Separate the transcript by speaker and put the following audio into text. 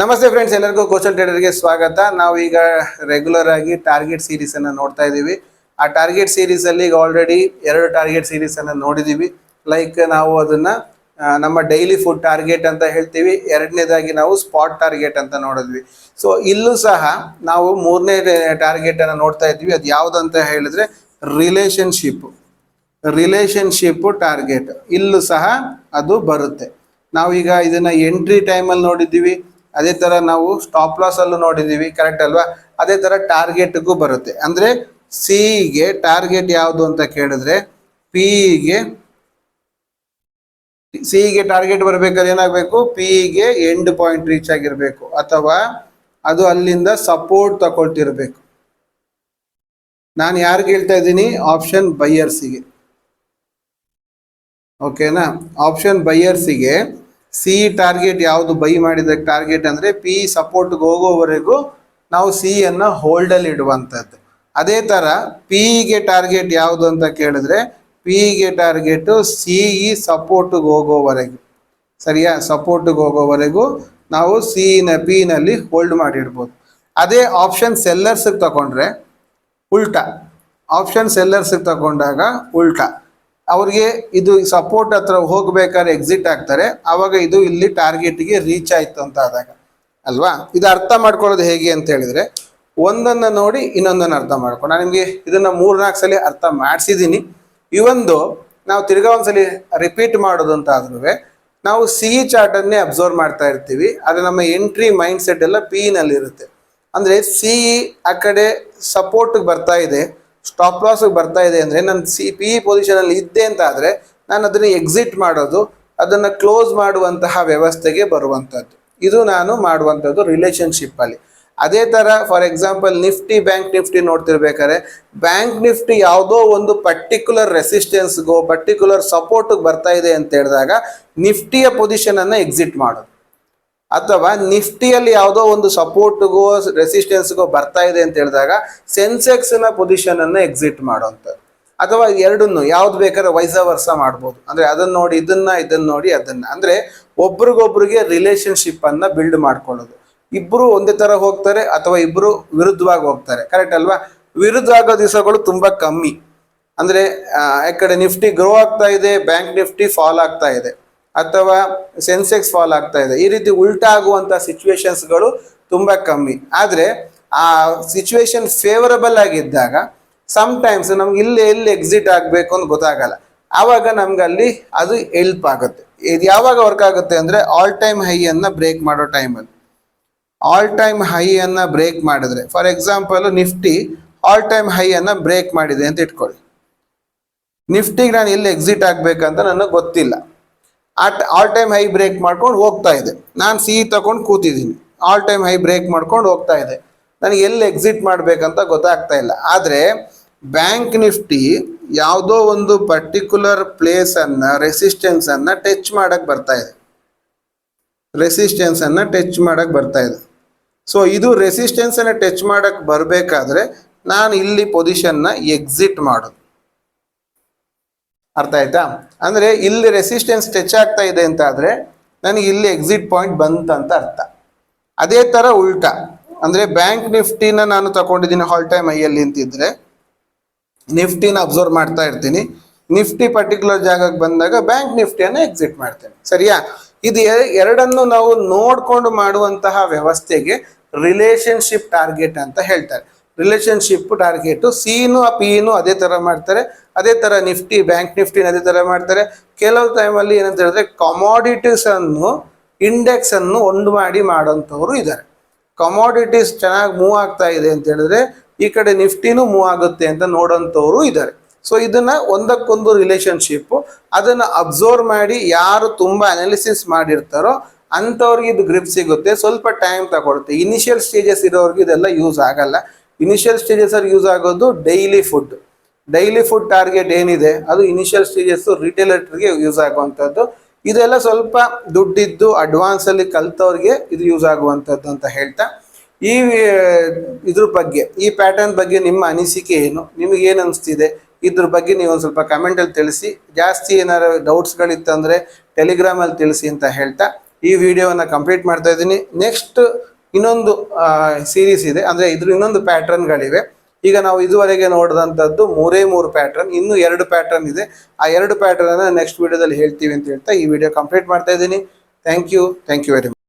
Speaker 1: ನಮಸ್ತೆ ಫ್ರೆಂಡ್ಸ್ ಎಲ್ಲರಿಗೂ ಕೋಚಲ್ ಟ್ರೇಡರ್ಗೆ ಸ್ವಾಗತ. ನಾವು ಈಗ ರೆಗ್ಯುಲರ್ ಆಗಿ ಟಾರ್ಗೆಟ್ ಸೀರೀಸ್ ಅನ್ನ ನೋಡ್ತಾ ಇದೀವಿ ಆ ಟಾರ್ಗೆಟ್ ಸೀರೀಸ್ ಅಲ್ಲಿ ಈಗ ಆಲ್ರೆಡಿ ಎರಡು ಟಾರ್ಗೆಟ್ ಸೀರೀಸ್ ಅನ್ನ ನೋಡಿದೀವಿ. ಲೈಕ್ ನಾವು ಅದನ್ನ ನಮ್ಮ ಡೈಲಿ ಫುಡ್ ಟಾರ್ಗೆಟ್ ಅಂತ ಹೇಳ್ತೀವಿ. ಎರಡನೇದಾಗಿ ನಾವು ಸ್ಪಾಟ್ ಟಾರ್ಗೆಟ್ ಅಂತ ನೋಡಿದ್ವಿ. ಸೊ ಇಲ್ಲೂ ಸಹ ನಾವು ಮೂರನೇ ಟಾರ್ಗೆಟ್ ಅನ್ನ ನೋಡ್ತಾ ಇದ್ವಿ ಅದು ಅಂತ ಹೇಳಿದ್ರೆ ರಿಲೇಶನ್ಶಿಪ್ ರಿಲೇಶನ್ಶಿಪ್ ಟಾರ್ಗೆಟ್ ಇಲ್ಲೂ ಸಹ ಅದು ಬರುತ್ತೆ. ನಾವೀಗ ಇದನ್ನ ಎಂಟ್ರಿ ಟೈಮಲ್ಲಿ ನೋಡಿದ್ದೀವಿ. ಅದೇ ತರ ನಾವು ಸ್ಟಾಪ್ ಲಾಸ್ ಅಲ್ಲೂ ನೋಡಿದೀವಿ ಕರೆಕ್ಟ್ ಅಲ್ವಾ? ಅದೇ ತರ ಟಾರ್ಗೆಟ್ಗೂ ಬರುತ್ತೆ. ಅಂದ್ರೆ ಸಿಗೆ ಟಾರ್ಗೆಟ್ ಯಾವುದು ಅಂತ ಕೇಳಿದ್ರೆ ಪಿಗೆ ಸಿಗೆ ಟಾರ್ಗೆಟ್ ಬರ್ಬೇಕಾದ್ರೆ ಏನಾಗಬೇಕು? ಪಿಗೆ ಎಂಡ್ ಪಾಯಿಂಟ್ ರೀಚ್ ಆಗಿರ್ಬೇಕು. ಅಥವಾ ಅದು ಅಲ್ಲಿಂದ ಸಪೋರ್ಟ್ ತಗೊಳ್ತಿರ್ಬೇಕು. ನಾನು ಯಾರಿಗೆ ಹೇಳ್ತಾ ಇದ್ದೀನಿ? ಆಪ್ಷನ್ ಬೈಯರ್ಸಿಗೆ ಓಕೆನಾ ಆಪ್ಷನ್ ಬೈಯರ್ಸಿಗೆ ಸಿ ಟಾರ್ಗೆಟ್ ಯಾವುದು ಬೈ ಮಾಡಿದ ಟಾರ್ಗೆಟ್ ಅಂದರೆ ಪಿ ಸಪೋರ್ಟ್ಗೆ ಹೋಗೋವರೆಗೂ ನಾವು ಸಿ ಅನ್ನು ಹೋಲ್ಡಲ್ಲಿ ಇಡುವಂಥದ್ದು ಅದೇ ಥರ ಪಿಗೆ ಟಾರ್ಗೆಟ್ ಯಾವುದು ಅಂತ ಕೇಳಿದ್ರೆ ಪಿಗೆ ಟಾರ್ಗೆಟು ಸಿ ಇ ಸಪೋರ್ಟ್ಗೆ ಹೋಗೋವರೆಗೂ. ಸರಿಯಾ? ಸಪೋರ್ಟಿಗೆ ಹೋಗೋವರೆಗೂ ನಾವು ಸಿ ನ ಪಿ ನಲ್ಲಿ ಹೋಲ್ಡ್ ಮಾಡಿಡ್ಬೋದು. ಅದೇ ಆಪ್ಷನ್ ಸೆಲ್ಲರ್ಸಿಗೆ ತಗೊಂಡ್ರೆ ಉಲ್ಟಾ. ಆಪ್ಷನ್ ಸೆಲ್ಲರ್ಸಿಗೆ ತಗೊಂಡಾಗ ಉಲ್ಟಾ. ಅವ್ರಿಗೆ ಇದು ಸಪೋರ್ಟ್ ಹತ್ರ ಹೋಗ್ಬೇಕಾದ್ರೆ ಎಕ್ಸಿಟ್ ಆಗ್ತಾರೆ. ಅವಾಗ ಇದು ಇಲ್ಲಿ ಟಾರ್ಗೆಟ್ಗೆ ರೀಚ್ ಆಯ್ತು ಅಂತ ಆದಾಗ. ಅಲ್ವಾ? ಇದು ಅರ್ಥ ಮಾಡ್ಕೊಳ್ಳೋದು ಹೇಗೆ ಅಂತ ಹೇಳಿದ್ರೆ, ಒಂದನ್ನ ನೋಡಿ ಇನ್ನೊಂದನ್ನು ಅರ್ಥ ಮಾಡ್ಕೊಂಡು ನಾನು ನಿಮಗೆ ಇದನ್ನ ಮೂರ್ನಾಲ್ಕು ಸಲ ಅರ್ಥ ಮಾಡಿಸಿದ್ದೀನಿ ಇವೊಂದು ನಾವು ತಿರ್ಗಾ ಒಂದ್ಸಲಿ ರಿಪೀಟ್ ಮಾಡೋದು ಅಂತ ಆದ್ರೂ ನಾವು ಸಿ ಚಾರ್ಟ್ ಅನ್ನೇ ಅಬ್ಸರ್ವ್ ಮಾಡ್ತಾ ಇರ್ತೀವಿ. ಆದರೆ ನಮ್ಮ ಎಂಟ್ರಿ ಮೈಂಡ್ ಸೆಟ್ ಎಲ್ಲ ಪಿ ನಲ್ಲಿ ಇರುತ್ತೆ ಅಂದ್ರೆ ಸಿ ಆ ಕಡೆ ಸಪೋರ್ಟ್ ಬರ್ತಾ ಇದೆ. ಸ್ಟಾಪ್ ಲಾಸ್ ಬರ್ತಾ ಇದೆ ಅಂದ್ರೆ ನಾನು ಸಿ ಪಿ ಪೊಸಿಷನ್ ಅಲ್ಲಿ ಇದ್ದೆ ಅಂತ ಆದರೆ ನಾನು ಅದನ್ನ ಎಕ್ಸಿಟ್ ಮಾಡೋದು, ಅದನ್ನ ಕ್ಲೋಸ್ ಮಾಡುವಂತಹ ವ್ಯವಸ್ಥೆಗೆ ಬರುವಂತದ್ದು. ಇದು ನಾನು ಮಾಡುವಂಥದ್ದು ರಿಲೇಶನ್ಶಿಪ್ ಅಲ್ಲಿ. ಅದೇ ತರ for example Nifty bank Nifty ನೋಡ್ತಿರ್ಬೇಕಾದ್ರೆ bank Nifty ಯಾವುದೋ ಒಂದು ಪರ್ಟಿಕ್ಯುಲರ್ ರೆಸಿಸ್ಟೆನ್ಸ್ಗೋ ಪರ್ಟಿಕ್ಯುಲರ್ ಸಪೋರ್ಟ್ಗೆ ಬರ್ತಾ ಇದೆ ಅಂತ ಹೇಳಿದಾಗ ನಿಫ್ಟಿಯ ಪೊಸಿಷನ್ ಅನ್ನ ಎಕ್ಸಿಟ್ ಮಾಡೋದು. ಅಥವಾ ನಿಫ್ಟಿಯಲ್ಲಿ ಯಾವುದೋ ಒಂದು ಸಪೋರ್ಟ್ಗೋ ರೆಸಿಸ್ಟೆನ್ಸ್ಗೋ ಬರ್ತಾ ಇದೆ ಅಂತ ಹೇಳಿದಾಗ ಸೆನ್ಸೆಕ್ಸ್ನ ಪೊಸಿಷನ್ ಅನ್ನ ಎಕ್ಸಿಟ್ ಮಾಡುವಂಥದ್ದು. ಅಥವಾ ಎರಡನ್ನು ಯಾವ್ದು ಬೇಕಾದ್ರೆ ವೈಸ ವರ್ಷ ಮಾಡ್ಬೋದು. ಅಂದ್ರೆ ಅದನ್ನ ನೋಡಿ ಇದನ್ನ ಇದನ್ನ ನೋಡಿ ಅದನ್ನ. ಅಂದ್ರೆ ಒಬ್ರಿಗೊಬ್ರಿಗೆ ರಿಲೇಶನ್ಶಿಪ್ ಅನ್ನ ಬಿಲ್ಡ್ ಮಾಡ್ಕೊಳ್ಳೋದು. ಇಬ್ರು ಒಂದೇ ತರ ಹೋಗ್ತಾರೆ ಅಥವಾ ಇಬ್ರು ವಿರುದ್ಧವಾಗಿ ಹೋಗ್ತಾರೆ. ಕರೆಕ್ಟ್ ಅಲ್ವಾ? ವಿರುದ್ಧ ಆಗೋ ದಿವಸಗಳು ತುಂಬಾ ಕಮ್ಮಿ. ಅಂದ್ರೆ ಆ, ಕಡೆ ನಿಫ್ಟಿ ಗ್ರೋ ಆಗ್ತಾ ಇದೆ ಬ್ಯಾಂಕ್ ನಿಫ್ಟಿ ಫಾಲ್ ಆಗ್ತಾ ಇದೆ. ಅಥವಾ ಸೆನ್ಸೆಕ್ಸ್ ಫಾಲ್ ಆಗ್ತಾ ಇದೆ. ಈ ರೀತಿ ಉಲ್ಟಾ ಆಗುವಂತ ಸಿಚುವೇಶನ್ಸ್ಗಳು ತುಂಬಾ ಕಮ್ಮಿ. ಆದ್ರೆ ಆ ಸಿಚುವೇಶನ್ ಫೇವರಬಲ್ ಆಗಿದ್ದಾಗ ಸಮ್ ಟೈಮ್ಸ್ ನಮ್ಗೆ ಇಲ್ಲಿ ಎಲ್ಲಿ ಎಕ್ಸಿಟ್ ಆಗಬೇಕು ಅಂತ ಗೊತ್ತಾಗಲ್ಲ. ಆವಾಗ ನಮ್ಗೆ ಅಲ್ಲಿ ಅದು ಹೆಲ್ಪ್ ಆಗುತ್ತೆ. ಇದು ಯಾವಾಗ ವರ್ಕ್ ಆಗುತ್ತೆ ಅಂದ್ರೆ ಆಲ್ ಟೈಮ್ ಹೈ ಅನ್ನ ಬ್ರೇಕ್ ಮಾಡೋ ಟೈಮಲ್ಲಿ ಆಲ್ ಟೈಮ್ ಹೈ ಅನ್ನ ಬ್ರೇಕ್ ಮಾಡಿದ್ರೆ. For example Nifty all time high ಅನ್ನ ಬ್ರೇಕ್ ಮಾಡಿದೆ ಅಂತ ಇಟ್ಕೊಳ್ಳಿ. ನಿಫ್ಟಿಗೆ ನಾನು ಎಲ್ಲಿ ಎಕ್ಸಿಟ್ ಆಗಬೇಕಂತ ನನಗೆ ಗೊತ್ತಿಲ್ಲ. ಆ ಆಲ್ ಟೈಮ್ ಹೈ ಬ್ರೇಕ್ ಮಾಡ್ಕೊಂಡು ಹೋಗ್ತಾ ಇದೆ. ನಾನು ಸಿ ತಗೊಂಡು ಕೂತಿದ್ದೀನಿ. ಆಲ್ ಟೈಮ್ ಹೈ ಬ್ರೇಕ್ ಮಾಡ್ಕೊಂಡು ಹೋಗ್ತಾ ಇದೆ. ನನಗೆ ಎಲ್ಲಿ ಎಕ್ಸಿಟ್ ಮಾಡಬೇಕಂತ ಗೊತ್ತಾಗ್ತಾ ಇಲ್ಲ. ಆದರೆ ಬ್ಯಾಂಕ್ ನಿಫ್ಟಿ ಯಾವುದೋ ಒಂದು ಪರ್ಟಿಕ್ಯುಲರ್ ಪ್ಲೇಸನ್ನು ರೆಸಿಸ್ಟೆನ್ಸನ್ನು ಟಚ್ ಮಾಡೋಕ್ಕೆ ಬರ್ತಾ ಇದೆ. ರೆಸಿಸ್ಟೆನ್ಸ್ ಅನ್ನ ಟಚ್ ಮಾಡೋಕ್ಕೆ ಬರ್ತಾ ಇದೆ. ಸೊ ಇದು ರೆಸಿಸ್ಟೆನ್ಸನ್ನು ಟಚ್ ಮಾಡೋಕ್ಕೆ ಬರಬೇಕಾದ್ರೆ ನಾನು ಇಲ್ಲಿ ಪೊಸಿಷನ್ನ ಎಕ್ಸಿಟ್ ಮಾಡೋದು. ಅರ್ಥ ಆಯ್ತಾ? ಅಂದ್ರೆ ಇಲ್ಲಿ ರೆಸಿಸ್ಟೆನ್ಸ್ ಟಚ್ ಆಗ್ತಾ ಇದೆ ಅಂತ ಆದ್ರೆ ನನಗೆ ಇಲ್ಲಿ ಎಕ್ಸಿಟ್ ಪಾಯಿಂಟ್ ಬಂತಂತ ಅರ್ಥ. ಅದೇ ತರ ಉಲ್ಟಾ. ಅಂದ್ರೆ ಬ್ಯಾಂಕ್ ನಿಫ್ಟಿನ ನಾನು ತಗೊಂಡಿದ್ದೀನಿ ಹಾಲ್ ಟೈಮ್ ಐಯಲ್ಲಿ ಅಂತಿದ್ರೆ ನಿಫ್ಟಿನ ಅಬ್ಸರ್ವ್ ಮಾಡ್ತಾ ಇರ್ತೀನಿ. ನಿಫ್ಟಿ ಪರ್ಟಿಕ್ಯುಲರ್ ಜಾಗಕ್ಕೆ ಬಂದಾಗ ಬ್ಯಾಂಕ್ ನಿಫ್ಟಿಯನ್ನು ಎಕ್ಸಿಟ್ ಮಾಡ್ತೇನೆ. ಸರಿಯಾ? ಇದು ಎರಡನ್ನು ನಾವು ನೋಡ್ಕೊಂಡು ಮಾಡುವಂತಹ ವ್ಯವಸ್ಥೆಗೆ ರಿಲೇಶನ್ಶಿಪ್ ಟಾರ್ಗೆಟ್ ಅಂತ ಹೇಳ್ತಾರೆ. ರಿಲೇಶನ್ಶಿಪ್ ಟಾರ್ಗೆಟು ಸಿನು, ಪಿನು ಅದೇ ತರ ಮಾಡ್ತಾರೆ. ಅದೇ ತರ ನಿಫ್ಟಿ, ಬ್ಯಾಂಕ್ ನಿಫ್ಟಿನ ಅದೇ ತರ ಮಾಡ್ತಾರೆ. ಕೆಲವು ಟೈಮಲ್ಲಿ ಏನಂತ ಹೇಳಿದ್ರೆ ಕಮಾಡಿಟೀಸ್ ಅನ್ನು ಇಂಡೆಕ್ಸ್ ಅನ್ನು ಒಂದು ಮಾಡಿ ಮಾಡೋಂಥವ್ರು ಇದ್ದಾರೆ. ಕಮಾಡಿಟೀಸ್ ಚೆನ್ನಾಗಿ ಮೂವ್ ಆಗ್ತಾ ಇದೆ ಅಂತ ಹೇಳಿದ್ರೆ ಈ ಕಡೆ ನಿಫ್ಟಿನೂ ಮೂವ್ ಆಗುತ್ತೆ ಅಂತ ನೋಡೋಂಥವ್ರು ಇದ್ದಾರೆ. ಸೊ ಇದನ್ನ ಒಂದಕ್ಕೊಂದು ರಿಲೇಶನ್ಶಿಪ್ ಅದನ್ನ ಅಬ್ಸರ್ವ್ ಮಾಡಿ ಯಾರು ತುಂಬಾ ಅನಾಲಿಸಿಸ್ ಮಾಡಿರ್ತಾರೋ ಅಂಥವ್ರಿಗೆ ಇದು ಗ್ರಿಪ್ ಸಿಗುತ್ತೆ. ಸ್ವಲ್ಪ ಟೈಮ್ ತಗೊಳುತ್ತೆ. ಇನಿಷಿಯಲ್ ಸ್ಟೇಜಸ್ ಇರೋರಿಗೆ ಇದೆಲ್ಲ ಯೂಸ್ ಆಗಲ್ಲ. ಇನಿಷಿಯಲ್ ಸ್ಟೇಜಸ್ ಅಲ್ಲಿ ಯೂಸ್ ಆಗೋದು daily food daily food target ಏನಿದೆ, ಅದು ಇನಿಷಿಯಲ್ ಸ್ಟೇಜಸ್ ರಿಟೇಲರ್ಗೆ ಯೂಸ್ ಆಗುವಂಥದ್ದು. ಇದೆಲ್ಲ ಸ್ವಲ್ಪ ದುಡ್ಡಿದ್ದು ಅಡ್ವಾನ್ಸ್ ಅಲ್ಲಿ ಕಲ್ತವ್ರಿಗೆ ಇದು ಯೂಸ್ ಆಗುವಂಥದ್ದು ಅಂತ ಹೇಳ್ತಾ. ಈ, ಇದ್ರ ಬಗ್ಗೆ, ಈ ಪ್ಯಾಟರ್ನ್ ಬಗ್ಗೆ ನಿಮ್ಮ ಅನಿಸಿಕೆ ಏನು? ನಿಮಗೆ ಏನು ಅನಿಸ್ತಿದೆ? ಇದ್ರ ಬಗ್ಗೆ ನೀವು ಒಂದು ಸ್ವಲ್ಪ ಕಮೆಂಟಲ್ಲಿ ತಿಳಿಸಿ. ಜಾಸ್ತಿ ಏನಾರು ಡೌಟ್ಸ್ಗಳಿತ್ತಂದರೆ ಟೆಲಿಗ್ರಾಮಲ್ಲಿ ತಿಳಿಸಿ ಅಂತ ಹೇಳ್ತಾ. ಈ ವಿಡಿಯೋವನ್ನು ಕಂಪ್ಲೀಟ್ ಮಾಡ್ತಾ ಇದ್ದೀನಿ. ನೆಕ್ಸ್ಟ್ ಇನ್ನೊಂದು ಸೀರೀಸ್ ಇದೆ. ಅಂದ್ರೆ ಇದ್ರ ಇನ್ನೊಂದು ಪ್ಯಾಟರ್ನ್ಗಳಿವೆ ಈಗ ನಾವು ಇದುವರೆಗೆ ನೋಡಿದಂಥದ್ದು ಮೂರೇ ಮೂರು ಪ್ಯಾಟರ್ನ್ ಇನ್ನೂ ಎರಡು ಪ್ಯಾಟರ್ನ್ ಇದೆ. ಆ ಎರಡು ಪ್ಯಾಟರ್ನ್ ನೆಕ್ಸ್ಟ್ ವಿಡಿಯೋದಲ್ಲಿ ಹೇಳ್ತೀವಿ ಅಂತ ಹೇಳ್ತಾ ಈ ವಿಡಿಯೋ ಕಂಪ್ಲೀಟ್ ಮಾಡ್ತಾ ಇದ್ದೀನಿ. Thank you thank you very much